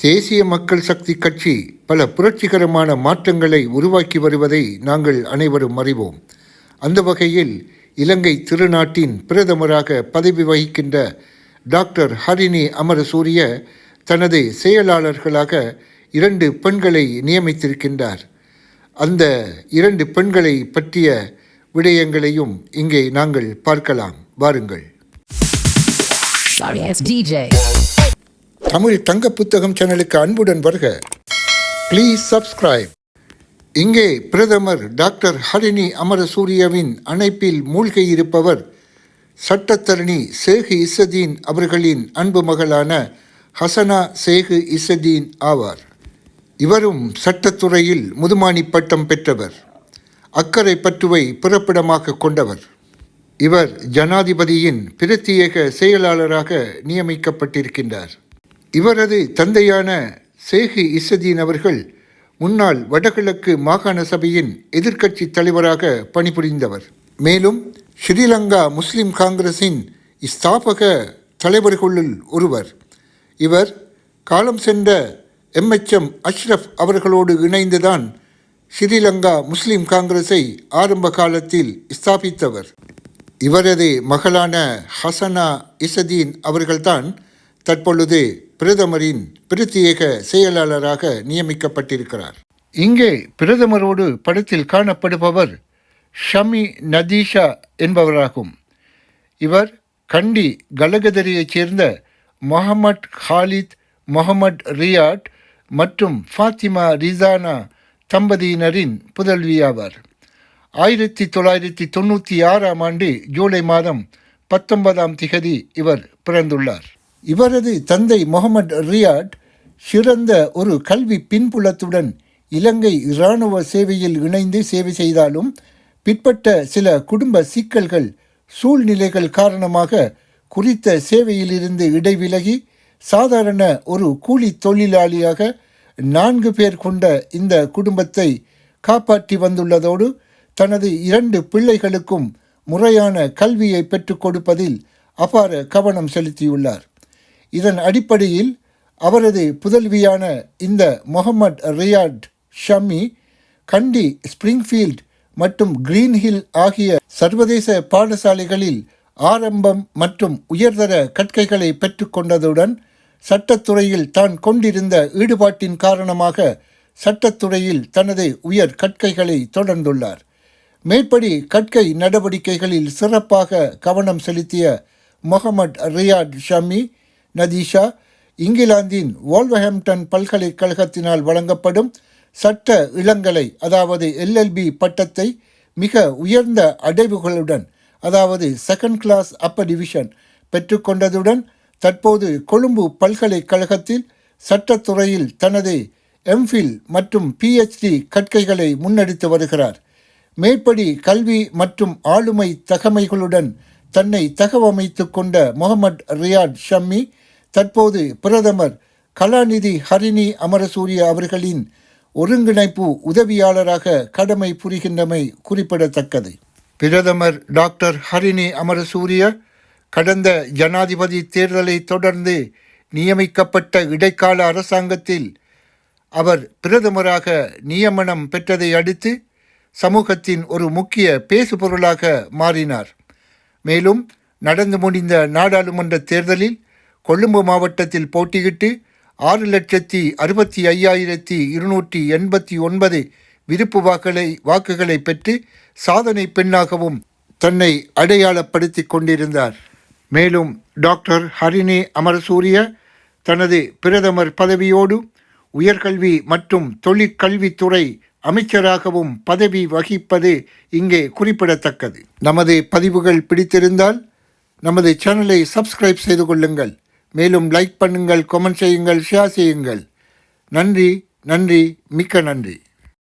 தேசிய மக்கள் சக்தி கட்சி பல புரட்சிகரமான மாற்றங்களை உருவாக்கி வருவதை நாங்கள் அனைவரும் அறிவோம். அந்த வகையில் இலங்கை திருநாட்டின் பிரதமராக பதவி வகிக்கின்ற டாக்டர் ஹரிணி அமரசூரிய தனது செயலாளர்களாக இரண்டு பெண்களை நியமித்திருக்கின்றார். அந்த இரண்டு பெண்களை பற்றிய விடயங்களையும் இங்கே நாங்கள் பார்க்கலாம். வாருங்கள். Sorry, DJ. தமிழ் தங்க புத்தகம் சேனலுக்கு அன்புடன் வருக. ப்ளீஸ் சப்ஸ்கிரைப் இங்கே பிரதமர் டாக்டர் ஹரிணி அமரசூரியவின் அணைப்பில் மூழ்கி இருப்பவர் சட்டத்தரணி சேகு இசதீன் அவர்களின் அன்பு மகளான ஹசனா சேகு இசதீன் ஆவார். இவரும் சட்டத்துறையில் முதுமானி பட்டம் பெற்றவர். அக்கறை பற்றுவை பிறப்பிடமாக கொண்டவர். இவர் ஜனாதிபதியின் பிரத்யேக செயலாளராக நியமிக்கப்பட்டிருக்கின்றார். இவரது தந்தையான சேகு இசதீன் அவர்கள் முன்னாள் வடகிழக்கு மாகாண சபையின் எதிர்க்கட்சி தலைவராக பணிபுரிந்தவர். மேலும் ஸ்ரீலங்கா முஸ்லிம் காங்கிரஸின் ஸ்தாபக தலைவர்களுள் ஒருவர். இவர் காலம் சென்ற எம்எச்எம் அஷ்ரஃப் அவர்களோடு இணைந்துதான் ஸ்ரீலங்கா முஸ்லிம் காங்கிரஸை ஆரம்ப காலத்தில் ஸ்தாபித்தவர். இவரது மகளான ஹசனா இசதீன் அவர்கள்தான் தற்பொழுது பிரதமரின் பிரத்யேக செயலாளராக நியமிக்கப்பட்டிருக்கிறார். இங்கே பிரதமரோடு படத்தில் காணப்படுபவர் ஷமி நதீஷா என்பவராகும். இவர் கண்டி கலகதரியைச் சேர்ந்த முகமட் ஹாலித் முகமட் ரியாட் மற்றும் ஃபாத்திமா ரிசானா தம்பதியினரின் புதல்வியாவார். ஆயிரத்தி தொள்ளாயிரத்தி தொண்ணூற்றி ஆறாம் ஆண்டு ஜூலை மாதம் பத்தொன்பதாம் திகதி இவர் பிறந்துள்ளார். இவரது தந்தை முகமது ரியாட் சிறந்த ஒரு கல்வி பின்புலத்துடன் இலங்கை இராணுவ சேவையில் இணைந்து சேவை செய்தாலும் பிற்பட்ட சில குடும்ப சிக்கல்கள் சூழ்நிலைகள் காரணமாக குறித்த சேவையிலிருந்து இடைவிலகி சாதாரண ஒரு கூலி தொழிலாளியாக நான்கு பேர் கொண்ட இந்த குடும்பத்தை காப்பாற்றி வந்துள்ளதோடு தனது இரண்டு பிள்ளைகளுக்கும் முறையான கல்வியை பெற்றுக் கொடுப்பதில் அபார கவனம் செலுத்தியுள்ளார். இதன் அடிப்படையில் அவரது புதல்வியான இந்த முகமது ரியாட் ஷமி கண்டி ஸ்பிரிங்ஃபீல்ட் மற்றும் கிரீன்ஹில் ஆகிய சர்வதேச பாடசாலைகளில் ஆரம்பம் மற்றும் உயர்தர கற்கைகளை பெற்றுக்கொண்டதுடன் சட்டத்துறையில் தான் கொண்டிருந்த ஈடுபாட்டின் காரணமாக சட்டத்துறையில் தனது உயர் கற்கைகளை தொடர்ந்துள்ளார். மேற்படி கற்கை நடவடிக்கைகளில் சிறப்பாக கவனம் செலுத்திய முகமது ரியாட் ஷமி நதீஷா இங்கிலாந்தின் வால்வஹாம்டன் பல்கலைக்கழகத்தினால் வழங்கப்படும் சட்ட இளங்கலை அதாவது எல்எல்பி பட்டத்தை மிக உயர்ந்த அடைவுகளுடன் அதாவது செகண்ட் கிளாஸ் அப்பர் டிவிஷன் பெற்றுக்கொண்டதுடன் தற்போது கொழும்பு பல்கலைக்கழகத்தில் சட்டத்துறையில் தனது எம்ஃபில் மற்றும் பிஹெச்டி கற்கைகளை முன்னெடுத்து வருகிறார். மேற்படி கல்வி மற்றும் ஆளுமை தகமைகளுடன் தன்னை தகவமைத்து கொண்ட முகமது ரியாட் ஷம்மி தற்போது பிரதமர் கலாநிதி ஹரிணி அமரசூரிய அவர்களின் ஒருங்கிணைப்பு உதவியாளராக கடமை புரிகின்றமை குறிப்பிடத்தக்கது. பிரதமர் டாக்டர் ஹரிணி அமரசூரிய கடந்த ஜனாதிபதி தேர்தலை தொடர்ந்து நியமிக்கப்பட்ட இடைக்கால அரசாங்கத்தில் அவர் பிரதமராக நியமனம் பெற்றதை அடுத்து சமூகத்தின் ஒரு முக்கிய பேசுபொருளாக மாறினார். மேலும் நடந்து முடிந்த நாடாளுமன்ற தேர்தலில் கொழும்பு மாவட்டத்தில் போட்டியிட்டு ஆறு லட்சத்தி அறுபத்தி ஐயாயிரத்தி இருநூற்றி எண்பத்தி ஒன்பது விருப்பு வாக்களை வாக்குகளை பெற்று சாதனை பெண்ணாகவும் தன்னை அடையாளப்படுத்தி கொண்டிருந்தார். மேலும் டாக்டர் ஹரிணி அமரசூரிய தனது பிரதமர் பதவியோடு உயர்கல்வி மற்றும் தொழிற்கல்வித்துறை அமைச்சராகவும் பதவி வகிப்பது இங்கே குறிப்பிடத்தக்கது. நமது பதிவுகள் பிடித்திருந்தால் நமது சேனலை சப்ஸ்கிரைப் செய்து கொள்ளுங்கள். மேலும் லைக் பண்ணுங்கள் கமெண்ட் செய்யுங்கள் ஷேர் செய்யுங்கள். நன்றி நன்றி மிக்க நன்றி.